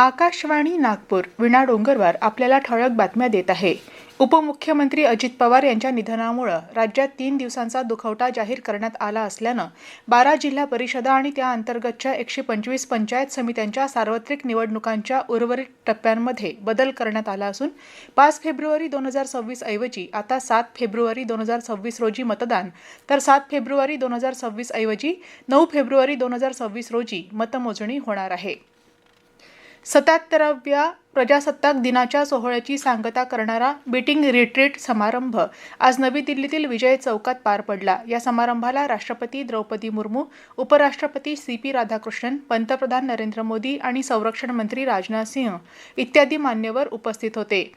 आकाशवाणी नागपूर विणा डोंगरवार आपल्याला ठळक बातम्या देत आहे. उपमुख्यमंत्री अजित पवार यांच्या निधनामुळं राज्यात तीन दिवसांचा दुखवटा जाहीर करण्यात आला असल्यानं बारा जिल्हा परिषदा आणि त्या अंतर्गतच्या एकशे पंचवीस पंचायत समित्यांच्या सार्वत्रिक निवडणुकांच्या उर्वरित टप्प्यांमध्ये बदल करण्यात आला असून पाच फेब्रुवारी दोन हजार सव्वीस ऐवजी आता सात फेब्रुवारी दोन हजार सव्वीस रोजी मतदान तर सात फेब्रुवारी दोन हजार सव्वीस ऐवजी नऊ फेब्रुवारी दोन हजार सव्वीस रोजी मतमोजणी होणार आहे. सत्याहत्तराव्या प्रजासत्ताक दिनाच्या सोहळ्याची सांगता करणारा बीटिंग रिट्रीट समारंभ आज नवी दिल्लीतील विजय चौकात पार पडला. या समारंभाला राष्ट्रपती द्रौपदी मुर्मू उपराष्ट्रपती सी पी राधाकृष्णन पंतप्रधान नरेंद्र मोदी आणि संरक्षण मंत्री राजनाथ सिंह इत्यादी मान्यवर उपस्थित होते.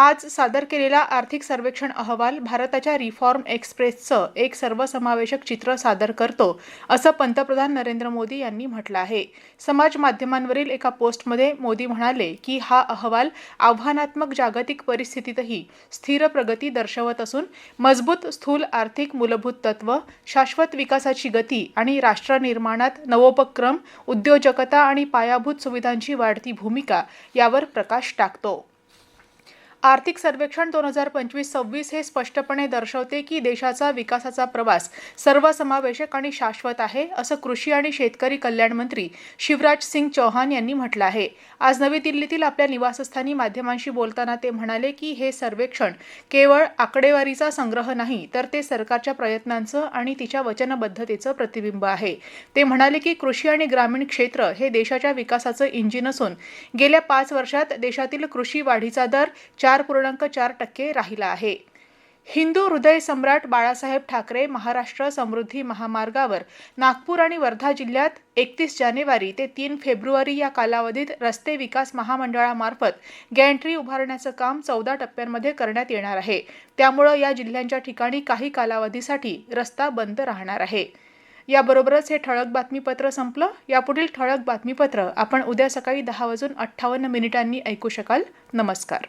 आज सादर केलेला आर्थिक सर्वेक्षण अहवाल भारताच्या रिफॉर्म एक्सप्रेसचं एक सर्वसमावेशक चित्र सादर करतो असं पंतप्रधान नरेंद्र मोदी यांनी म्हटलं आहे. समाज माध्यमांवरील एका पोस्टमध्ये मोदी म्हणाले की हा अहवाल आव्हानात्मक जागतिक परिस्थितीतही स्थिर प्रगती दर्शवत असून मजबूत स्थूल आर्थिक मूलभूत तत्व शाश्वत विकासाची गती आणि राष्ट्रनिर्माणात नवोपक्रम उद्योजकता आणि पायाभूत सुविधांची वाढती भूमिका यावर प्रकाश टाकतो. आर्थिक सर्वेक्षण दोन हजार पंचवीस सव्वीस हे स्पष्टपणे दर्शवते की देशाचा विकासाचा प्रवास सर्वसमावेशक आणि शाश्वत आहे असं कृषी आणि शेतकरी कल्याण मंत्री शिवराज सिंग चौहान यांनी म्हटलं आहे. आज नवी दिल्लीतील आपल्या निवासस्थानी माध्यमांशी बोलताना ते म्हणाले की हे सर्वेक्षण केवळ आकडेवारीचा संग्रह नाही तर ते सरकारच्या प्रयत्नांचं आणि तिच्या वचनबद्धतेचं प्रतिबिंब आहे. ते म्हणाले की कृषी आणि ग्रामीण क्षेत्र हे देशाच्या विकासाचं इंजिन असून गेल्या पाच वर्षात देशातील कृषी वाढीचा दर चार पूर्णांक चार टक्के राहिला आहे. हिंदू हृदय सम्राट बाळासाहेब ठाकरे महाराष्ट्र समृद्धी महामार्गावर नागपूर आणि वर्धा जिल्ह्यात एकतीस जानेवारी ते तीन फेब्रुवारी या कालावधीत रस्ते विकास महामंडळामार्फत गॅन्ट्री उभारण्याचं काम चौदा टप्प्यांमध्ये करण्यात येणार आहे. त्यामुळं या जिल्ह्यांच्या ठिकाणी काही कालावधीसाठी रस्ता बंद राहणार आहे. याबरोबरच हे ठळक बातमीपत्र संपलं. यापुढील ठळक बातमीपत्र आपण उद्या सकाळी दहा वाजून अठ्ठावन्न मिनिटांनी ऐकू शकाल. नमस्कार.